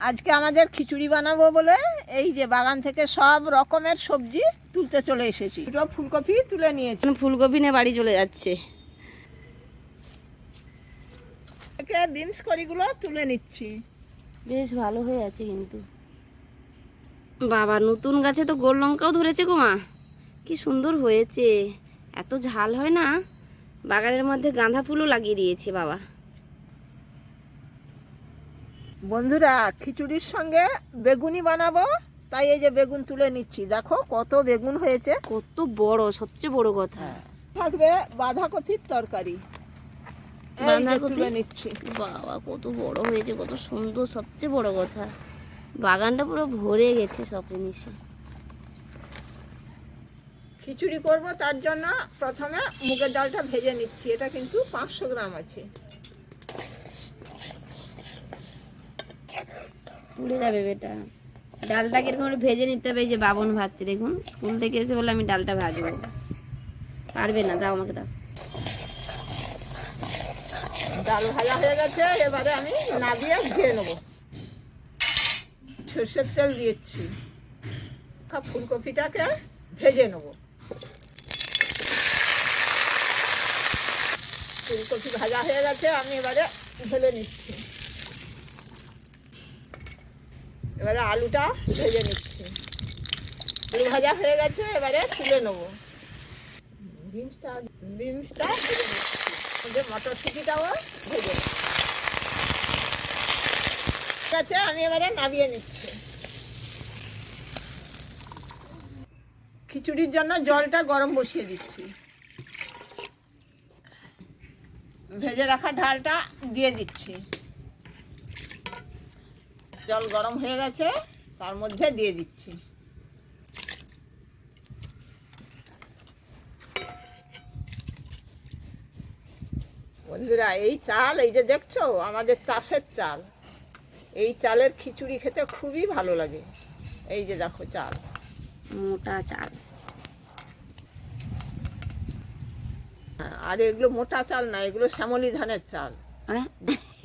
আজকে আমাদের খিচুড়ি বানাবো বলে এই যে বাগান থেকে সব রকমের সবজি তুলতে চলে এসেছি। দুটো ফুলকপি তুলে নিয়েছি। ফুলকপি নিয়ে বাড়ি চলে যাচ্ছে। থেকে বিনস করিগুলো তুলে নিচ্ছি। বেশ ভালো হয়ে আছে কিন্তু। বাবা নতুন গাছে তো গোল লঙ্কাও ধরেছে গো মা। কি সুন্দর হয়েছে। এত ঝাল হয় না? বাগানের মধ্যে গাঁদা ফুলও লাগিয়ে দিয়েছে বাবা। বন্ধুরা খিচুড়ির সঙ্গে বেগুনি বানাবো। তাই এই যে বেগুন তুলে নিচ্ছি। দেখো কত বেগুন হয়েছে। কত বড় সবচেয়ে বড় কথা। থাকবে বাঁধাকপির তরকারি। বাঁধাকপি? নিচ্ছি। বাবা কত বড় হয়েছে কত সুন্দর সবচেয়ে বড় কথা। বাগানটা পুরো ভরে গেছে সব জিনিসে। খিচুড়ি করব তার জন্য প্রথমে মুগের ডালটা ভেজে নিচ্ছি। এটা কিন্তু পাঁচশো গ্রাম আছে। পুড়ে যাবে বেটা। ডালটা কীরকম ভেজে নিতে হবে, এই যে বাবন ভাজছে, দেখুন। স্কুল থেকে এসে বলে আমি ডালটা ভাজবো। পারবে না, দাও আমাকে দাও। ডাল ভাজা হয়ে গেছে, এবারে আমি নাবিয়ে ধুয়ে নেব। সর্ষের তেল দিয়েছি। সব ফুলকপিটাকে ভেজে নেব। ফুলকপি ভাজা হয়ে গেছে, আমি এবারে ঢেলে নিচ্ছি। এবারে আলুটা ভেজে নিচ্ছি। আলু ভাজা হয়ে গেছে, এবারে তুলে নেব। বিনসটা বিনসটা ভেজে নিচ্ছি। ভেজে। ঠিক আছে, আমি এবারে নামিয়ে নিচ্ছি। খিচুড়ির জন্য জলটা গরম বসিয়ে দিচ্ছি। ভেজে রাখা ঢালটা দিয়ে দিচ্ছি। জল গরম হয়ে গেছে তার মধ্যে দিয়ে দিচ্ছি। বন্ধুরা এই চাল এই যে দেখছ আমাদের চাষের চাল। এই চালের খিচুড়ি খেতে খুবই ভালো লাগে। এই যে দেখো চাল। মোটা চাল। আর এগুলো মোটা চাল না এগুলো শ্যামলি ধানের চাল।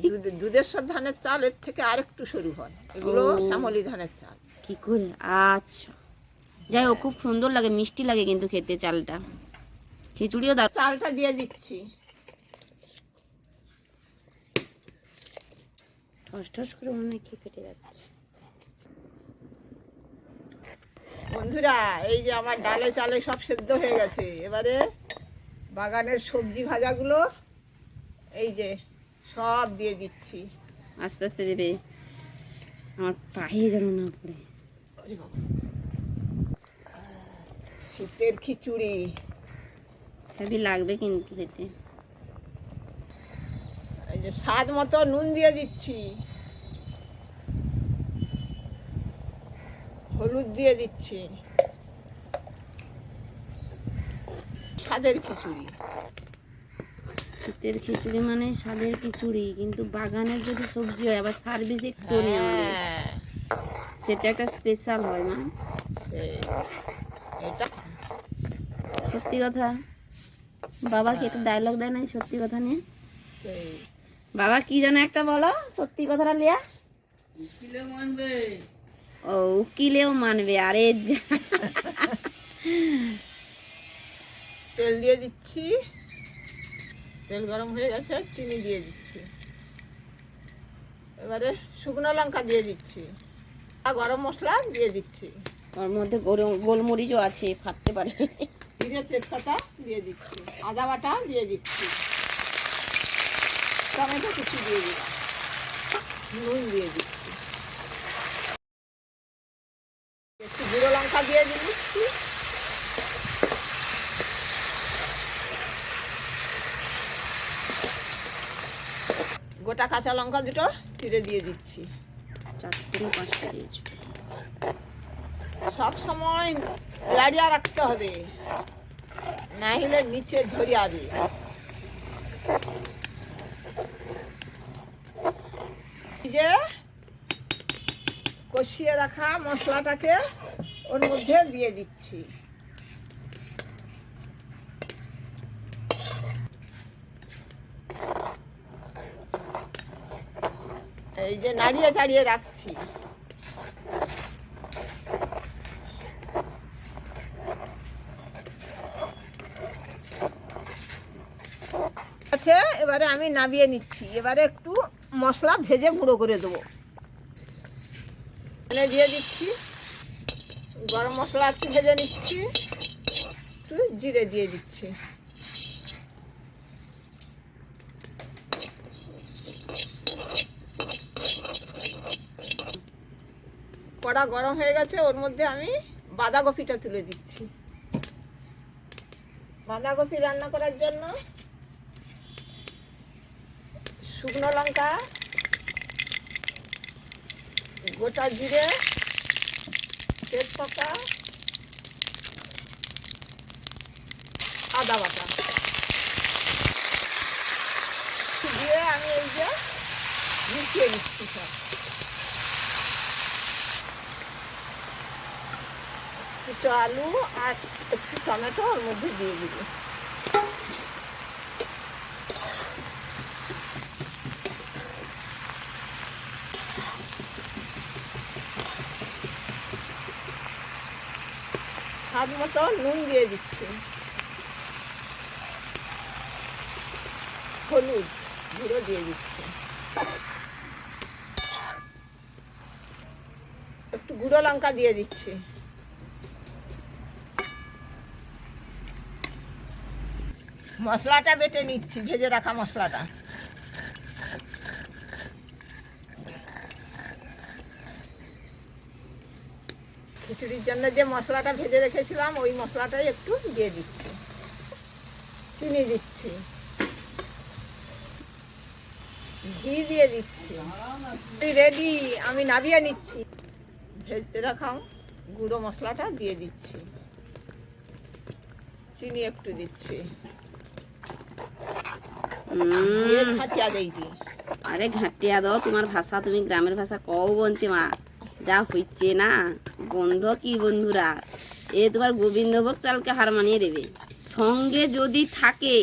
হ্যাঁ? দুধ- দুধেশ্বর ধানের চাল এর থেকে আরেকটু সরু হয়। এগুলো শ্যামলি ধানের চাল। কি করে? আচ্ছা। যাই হোক খুব সুন্দর লাগে মিষ্টি লাগে কিন্তু খেতে চালটা। খিচুড়িও দার চালটা দিয়ে দিচ্ছি। ঠস ঠস করে মনে হয় খেয়ে ফেটে যাচ্ছে। বন্ধুরা এই যে আমার ডালে চালে সব সেদ্ধ হয়ে গেছে। এবারে বাগানের সবজি ভাজাগুলো এই যে সব দিয়ে দিচ্ছি। আস্তে আস্তে দেবে। আমার পায়ে যেন না পড়ে। শীতের খিচুড়ি। হেভি লাগবে কিন্তু খেতে। এই যে স্বাদ মতো নুন দিয়ে দিচ্ছি। হলুদ দিয়ে দিচ্ছি। স্বাদের খিচুড়ি। শীতের খিচুড়ি মানে স্বাদের খিচুড়ি কিন্তু বাগানের যদি সবজি হয় আবার সার্ভিস করি আমাদের হ্যাঁ, সেটা একটা স্পেশাল হয় না এটা? সত্যি কথা। বাবা কি একটা ডায়লগ দেয় না সত্যি কথা নিয়ে? বাবা কি যেন একটা বলো? সত্যি কথাটা লিয়া। ও উকিলেও মানবে। আরে যা। তেল দিয়ে দিচ্ছি। তেল গরম হয়ে গেছে চিনি দিয়ে দিচ্ছি। এবারে শুকনো লঙ্কা দিয়ে দিচ্ছি। আর গরম মশলা দিয়ে দিচ্ছি। ওর মধ্যে গোল- গোলমরিচও আছে ফাটতে পারে। জিরে তেজপাতা দিয়ে দিচ্ছি। আদা বাটা দিয়ে দিচ্ছি। টমেটো কুচি দিয়ে দিচ্ছি নুন দিয়ে দিচ্ছি। একটু গুঁড়ো লঙ্কা দিয়ে দিচ্ছি। গোটা কাঁচা লঙ্কা দুটো চিড়ে দিয়ে দিচ্ছি। চারটে না পাঁচটা দিয়েছ। সব সময় লাড়িয়া রাখতে হবে না হলে নিচে ঝরিয়াবে এই যে কষিয়ে রাখা মশলাটাকে ওর মধ্যে দিয়ে দিচ্ছি। এই যে নাড়িয়ে চাড়িয়ে রাখছি। আছে এবারে আমি নামিয়ে নিচ্ছি। এবারে একটু মশলা ভেজে গুঁড়ো করে দেবো। এখানে দিয়ে দিচ্ছি। গরম মশলা একটু ভেজে নিচ্ছি। একটু জিরে দিয়ে দিচ্ছি। কড়া গরম হয়ে গেছে, ওর মধ্যে আমি বাঁধাকপিটা তুলে দিচ্ছি। বাঁধাকপি রান্না করার জন্য শুকনো লঙ্কা, গোটা জিরে, তেজপাতা, আদা বাটা। দিয়ে আমি এই যে মিশিয়ে নিচ্ছি সব। কিছু আলু আর একটু টমেটো ওর মধ্যে দিয়ে দিব। স্বাদ মতো নুন দিয়ে দিচ্ছি। হলুদ গুঁড়ো দিয়ে দিচ্ছি। একটু গুঁড়ো লঙ্কা দিয়ে দিচ্ছি। মশলাটা বেটে নিচ্ছি, ভেজে রাখা মশলাটা। খিচুড়ির জন্য যে মশলাটা ভেজে রেখেছিলাম, ওই মশলাটাই একটু দিয়ে দিচ্ছি। চিনি দিচ্ছি। ঘি দিয়ে দিচ্ছি। রেডি আমি নাবিয়ে নিচ্ছি। ভেজতে রাখা গুঁড়ো মশলাটা দিয়ে দিচ্ছি। চিনি একটু দিচ্ছি দিয়ে উম, ছাটিয়া দিয়েছি আরে ঘাটিয়া দাও তোমার ভাষা তুমি গ্রামের ভাষা কও বলছে মা। যা হইছে না বন্ধ কি বন্ধুরা? এ তোমার গোবিন্দভোগ চালকে হার মানিয়ে দেবে। সঙ্গে যদি থাকে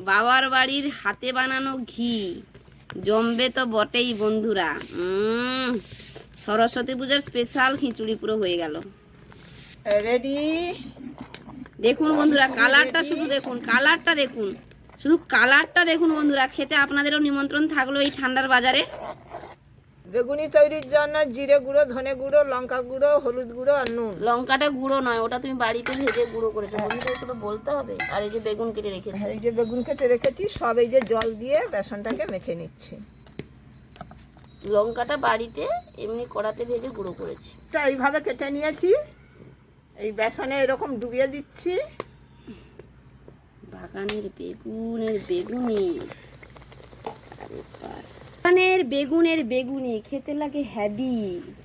বাবার বাড়ির হাতে বানানো ঘি। জমবে তো বটেই বন্ধুরা। উম, সরস্বতী পূজার স্পেশাল খিচুড়ি পুরো হয়ে গেল। রেডি দেখুন বন্ধুরা কালারটা শুধু দেখুন কালারটা দেখুন। শুধু কালারটা দেখুন বন্ধুরা খেতে আপনাদেরও নিমন্ত্রণ থাকল এই ঠান্ডার বাজারে। বেগুনি তৈরির জন্য জিরে গুঁড়ো ধনে গুঁড়ো লঙ্কা গুঁড়ো হলুদ গুঁড়ো আর নুন। লঙ্কাটা গুঁড়ো নয় ওটা তুমি বাড়িতে ভেজে গুঁড়ো করেছ। বন্ধুদেরকে তো বলতে হবে। আর এই যে বেগুন কেটে রেখেছি। এই যে বেগুন কেটে রেখেছি সব এই যে জল দিয়ে বেসনটাকে মেখে নিচ্ছি। লঙ্কাটা বাড়িতে এমনি কড়াতে ভেজে গুঁড়ো করেছি। এইভাবে কেটে নিয়েছি। এই বেসনে এরকম ডুবিয়ে দিচ্ছি। বাগানের বেগুনের বেগুনি। বাগানের বেগুনের বেগুনি খেতে লাগে হ্যাভি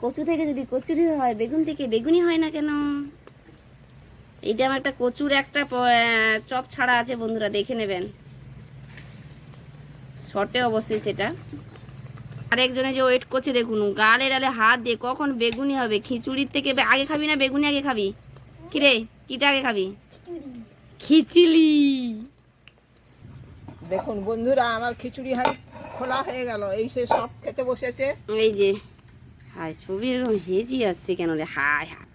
কচু থেকে যদি কচুরি হয়, বেগুন থেকে বেগুনি হয় না কেন? এইটা আমার একটা কচুর একটা চপ ছাড়া আছে বন্ধুরা, দেখে নেবেন। শর্টে অবশ্যই সেটা। আরেকজনে যে ওয়েট করছে, দেখুন, গালে ডালে হাত দিয়ে কখন বেগুনি হবে? খিচুড়ির থেকে আগে খাবি না বেগুনি আগে খাবি? কিরে, কিটা আগে খাবি? খিচুড়ি দেখুন বন্ধুরা আমার খিচুড়ি হাই খোলা হয়ে গেল। এই সে সব খেতে বসেছে। এই যে হাই ছবি এরকম হেজি আসছে কেন রে? হাই হাই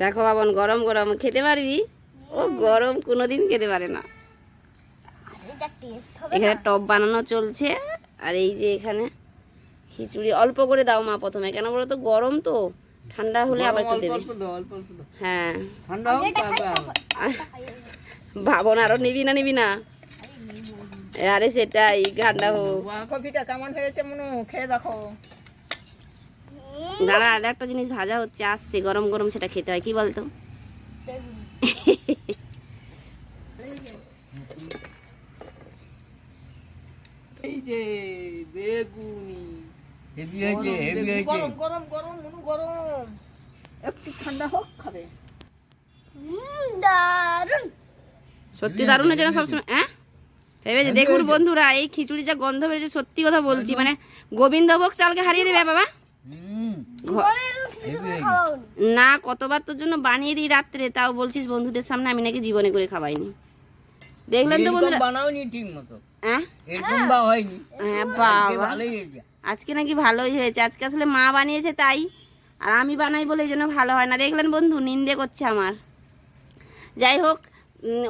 দেখো বাবন গরম গরম। খেতে পারবি? ও গরম কোনোদিন খেতে পারে না। এখানে টপ বানানো চলছে। আর এই যে এখানে খিচুড়ি অল্প করে দাও মা প্রথমে। কেন বলো তো গরম তো। ঠান্ডা হলে আবার একটু দেবে। হ্যাঁ। আর ভাবন আরও নিবি না নিবি না? আরে সেটাই ঠান্ডা হোক। কপিটা কেমন হয়েছে মনু? খেয়ে দেখো। দাঁড়া আর একটা জিনিস ভাজা হচ্ছে আসছে। গরম গরম সেটা খেতে হয় কি বলতো? এই যে বেগুনি। হেভি হয়েছে হেভি হয়েছে গরম গরম গরম মনু গরম। একটু ঠান্ডা হোক খাবে। সত্যি দারুণ হয়েছে না সবসময় হ্যাঁ? ভেবেছে দেখুন বন্ধুরা এই খিচুড়ি যা গন্ধ বেরোছে সত্যি কথা বলছি মানে গোবিন্দভোগ চালকে হারিয়ে দেবে বাবা। না কতবার তোর জন্য বানিয়ে দিই রাত্রে তাও বলছিস বন্ধুদের সামনে আমি নাকি জীবনে করে খাওয়াইনি। দেখলেন তো বন্ধুরা বানাওনি ঠিক মতো। হ্যাঁ? এরকম বা হয়নি। হ্যাঁ বাবা। ভালোই হয়েছে। আজকে নাকি ভালোই হয়েছে। আজকে আসলে মা বানিয়েছে তাই। আর আমি বানাই বলে এই জন্য ভালো হয় না। দেখলেন বন্ধু নিন্দে করছে আমার। যাই হোক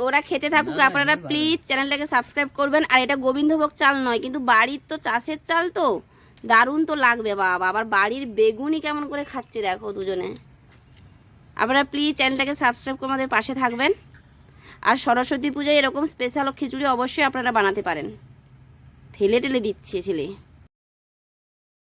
ওরা খেতে থাকুক। আপনারা প্লিজ চ্যানেলটাকে সাবস্ক্রাইব করবেন। আর এটা গোবিন্দভোগ চাল নয় কিন্তু বাড়ির তো চাষের চাল তো। দারুণ তো লাগবে বাবা। আবার বাড়ির বেগুনই কেমন করে খাচ্ছে দেখো দুজনে। আপনারা প্লিজ চ্যানেলটাকে সাবস্ক্রাইব করে আমাদের পাশে থাকবেন। আর সরস্বতী পুজোয় এরকম স্পেশাল খিচুড়ি অবশ্যই আপনারা বানাতে পারেন। ফেলে টেলে দিচ্ছে ছেলে।